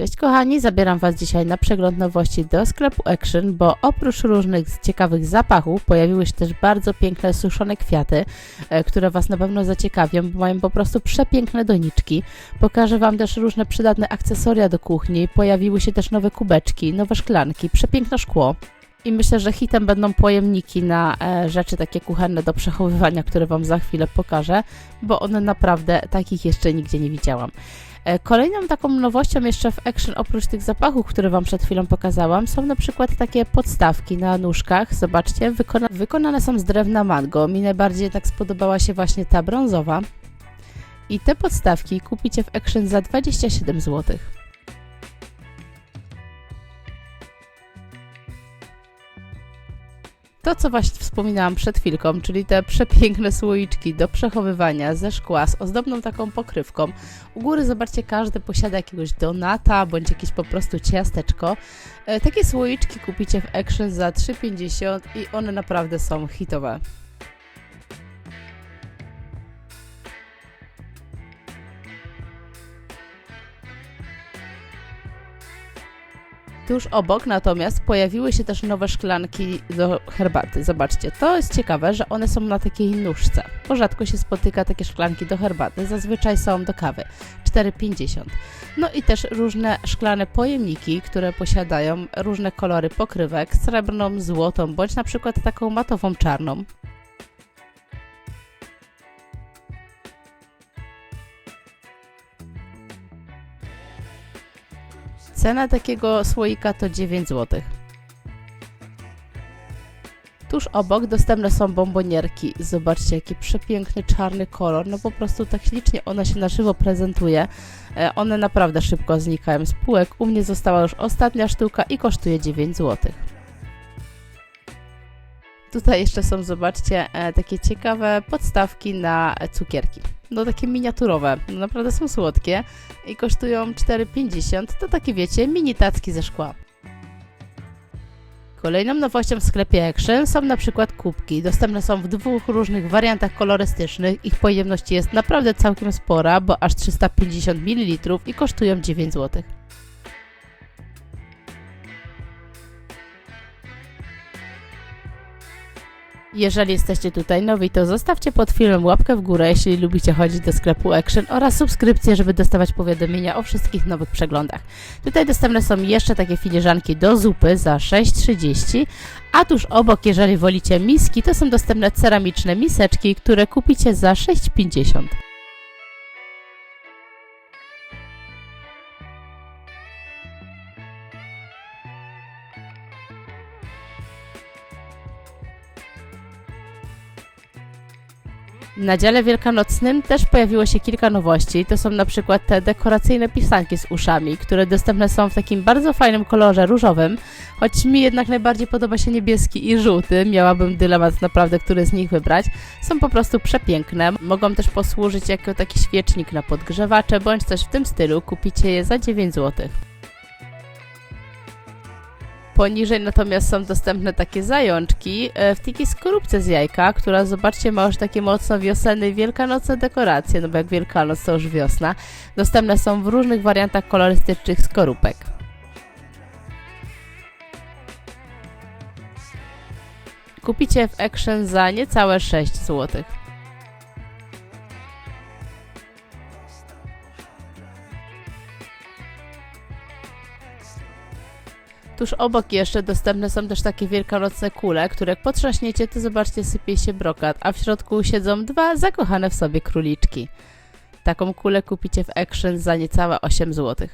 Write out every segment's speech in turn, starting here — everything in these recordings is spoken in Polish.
Cześć kochani, zabieram Was dzisiaj na przegląd nowości do sklepu Action, bo oprócz różnych ciekawych zapachów pojawiły się też bardzo piękne suszone kwiaty, e, które Was na pewno zaciekawią, bo mają po prostu przepiękne doniczki. Pokażę Wam też różne przydatne akcesoria do kuchni, pojawiły się też nowe kubeczki, nowe szklanki, przepiękne szkło. I myślę, że hitem będą pojemniki na e, rzeczy takie kuchenne do przechowywania, które Wam za chwilę pokażę, bo one naprawdę takich jeszcze nigdzie nie widziałam. E, Kolejną taką nowością jeszcze w Action, oprócz tych zapachów, które Wam przed chwilą pokazałam, są na przykład takie podstawki na nóżkach. Zobaczcie, wykona wykonane są z drewna mango. Mi najbardziej jednak spodobała się właśnie ta brązowa. I te podstawki kupicie w Action za 27 zł. To, co właśnie wspominałam przed chwilką, czyli te przepiękne słoiczki do przechowywania ze szkła z ozdobną taką pokrywką. U góry, zobaczcie, każdy posiada jakiegoś donata bądź jakieś po prostu ciasteczko. E, takie słoiczki kupicie w Action za 3,50 i one naprawdę są hitowe. Tuż obok natomiast pojawiły się też nowe szklanki do herbaty. Zobaczcie, to jest ciekawe, że one są na takiej nóżce, bo rzadko się spotyka takie szklanki do herbaty, zazwyczaj są do kawy. 4,50. No i też różne szklane pojemniki, które posiadają różne kolory pokrywek, srebrną, złotą, bądź na przykład taką matową czarną. Cena takiego słoika to 9 zł. Tuż obok dostępne są bombonierki. Zobaczcie, jaki przepiękny czarny kolor. No po prostu tak ślicznie ona się na żywo prezentuje. E, One naprawdę szybko znikają z półek. U mnie została już ostatnia sztuka i kosztuje 9 zł. Tutaj jeszcze są, zobaczcie, e, takie ciekawe podstawki na cukierki. No takie miniaturowe, no naprawdę są słodkie i kosztują 4,50. To takie wiecie, mini tacki ze szkła. Kolejną nowością w sklepie Action są na przykład kubki. Dostępne są w dwóch różnych wariantach kolorystycznych. Ich pojemność jest naprawdę całkiem spora, bo aż 350 ml i kosztują 9 zł. Jeżeli jesteście tutaj nowi, to zostawcie pod filmem łapkę w górę, jeśli lubicie chodzić do sklepu Action oraz subskrypcję, żeby dostawać powiadomienia o wszystkich nowych przeglądach. Tutaj dostępne są jeszcze takie filiżanki do zupy za 6,30, a tuż obok, jeżeli wolicie miski, to są dostępne ceramiczne miseczki, które kupicie za 6,50. Na dziale wielkanocnym też pojawiło się kilka nowości. To są na przykład te dekoracyjne pisanki z uszami, które dostępne są w takim bardzo fajnym kolorze różowym, choć mi jednak najbardziej podoba się niebieski i żółty. Miałabym dylemat naprawdę, który z nich wybrać. Są po prostu przepiękne. Mogą też posłużyć jako taki świecznik na podgrzewacze bądź coś w tym stylu. Kupicie je za 9 zł. Poniżej natomiast są dostępne takie zajączki e, w takiej skorupce z jajka, która zobaczcie ma już takie mocno wiosenne wielkanocne dekoracje, no bo jak Wielkanoc to już wiosna. Dostępne są w różnych wariantach kolorystycznych skorupek. Kupicie w Action za niecałe 6 zł. Tuż obok jeszcze dostępne są też takie wielkanocne kule, które jak potrzaśniecie, to zobaczcie, sypie się brokat, a w środku siedzą dwa zakochane w sobie króliczki. Taką kulę kupicie w Action za niecałe 8 zł.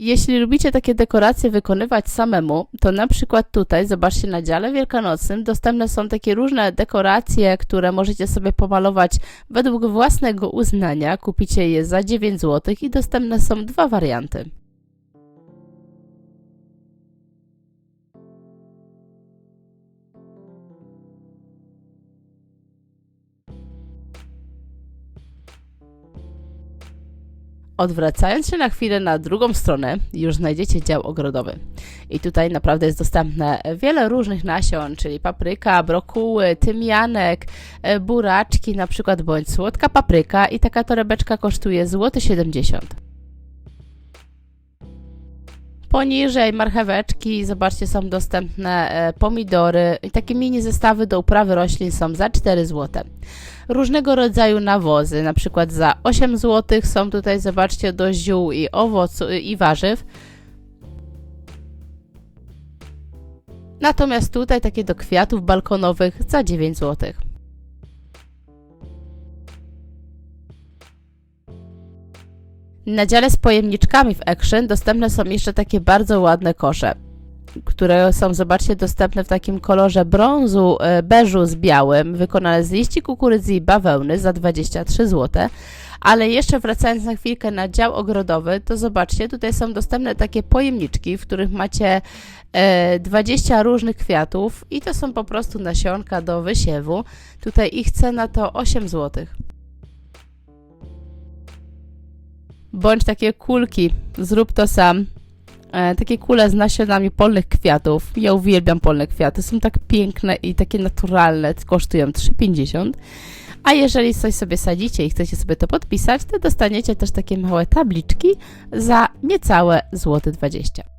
Jeśli lubicie takie dekoracje wykonywać samemu, to na przykład tutaj, zobaczcie na dziale wielkanocnym, dostępne są takie różne dekoracje, które możecie sobie pomalować według własnego uznania. Kupicie je za 9 zł i dostępne są dwa warianty. Odwracając się na chwilę na drugą stronę, już znajdziecie dział ogrodowy. I tutaj naprawdę jest dostępne wiele różnych nasion, czyli papryka, brokuły, tymianek, e, buraczki na przykład, bądź słodka papryka i taka torebeczka kosztuje złoty 70 zł. Poniżej marcheweczki, zobaczcie, są dostępne e, pomidory i takie mini zestawy do uprawy roślin są za 4 zł. Różnego rodzaju nawozy, na przykład za 8 zł są tutaj, zobaczcie, do ziół i owoców i warzyw. Natomiast tutaj takie do kwiatów balkonowych za 9 zł. Na dziale z pojemniczkami w Action dostępne są jeszcze takie bardzo ładne kosze, które są, zobaczcie, dostępne w takim kolorze brązu, e, beżu z białym, wykonane z liści kukurydzy i bawełny za 23 zł. Ale jeszcze wracając na chwilkę na dział ogrodowy, to zobaczcie, tutaj są dostępne takie pojemniczki, w których macie e, 20 różnych kwiatów i to są po prostu nasionka do wysiewu. Tutaj ich cena to 8 zł. Bądź takie kulki, zrób to sam. E, takie kule z nasionami polnych kwiatów. Ja uwielbiam polne kwiaty, są tak piękne i takie naturalne, kosztują 3,50. A jeżeli coś sobie sadzicie i chcecie sobie to podpisać, to dostaniecie też takie małe tabliczki za niecałe złote 20.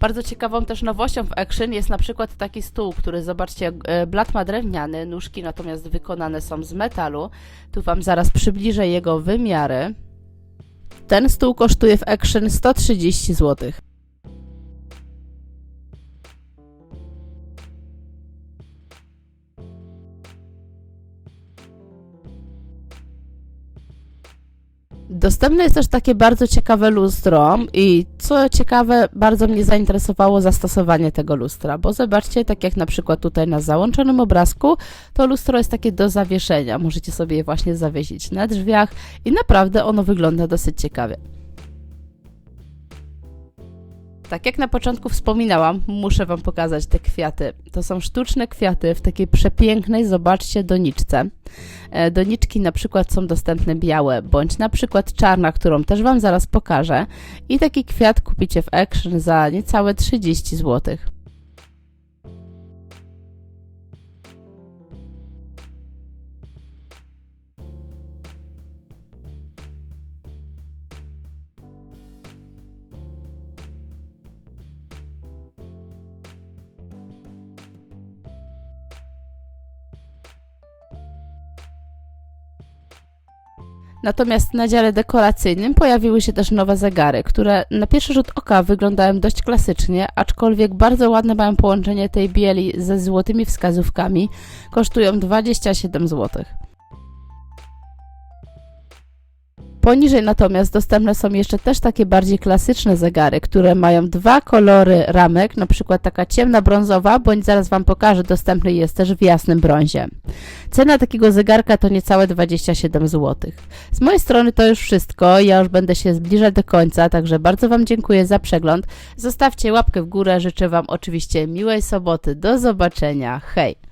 Bardzo ciekawą też nowością w Action jest na przykład taki stół, który zobaczcie, e, blat ma drewniany, nóżki natomiast wykonane są z metalu. Tu Wam zaraz przybliżę jego wymiary. Ten stół kosztuje w Action 130 zł. Dostępne jest też takie bardzo ciekawe lustro i co ciekawe, bardzo mnie zainteresowało zastosowanie tego lustra, bo zobaczcie, tak jak na przykład tutaj na załączonym obrazku, to lustro jest takie do zawieszenia. Możecie sobie je właśnie zawiesić na drzwiach i naprawdę ono wygląda dosyć ciekawie. Tak jak na początku wspominałam, muszę Wam pokazać te kwiaty. To są sztuczne kwiaty w takiej przepięknej, zobaczcie, doniczce. E, doniczki na przykład są dostępne białe, bądź na przykład czarna, którą też Wam zaraz pokażę. I taki kwiat kupicie w Action za niecałe 30 zł. Natomiast na dziale dekoracyjnym pojawiły się też nowe zegary, które na pierwszy rzut oka wyglądają dość klasycznie, aczkolwiek bardzo ładne mają połączenie tej bieli ze złotymi wskazówkami. Kosztują 27 zł. Poniżej natomiast dostępne są jeszcze też takie bardziej klasyczne zegary, które mają dwa kolory ramek, na przykład taka ciemna brązowa, bądź zaraz Wam pokażę, dostępny jest też w jasnym brązie. Cena takiego zegarka to niecałe 27 zł. Z mojej strony to już wszystko, ja już będę się zbliżać do końca, także bardzo Wam dziękuję za przegląd. Zostawcie łapkę w górę, życzę Wam oczywiście miłej soboty, do zobaczenia, hej!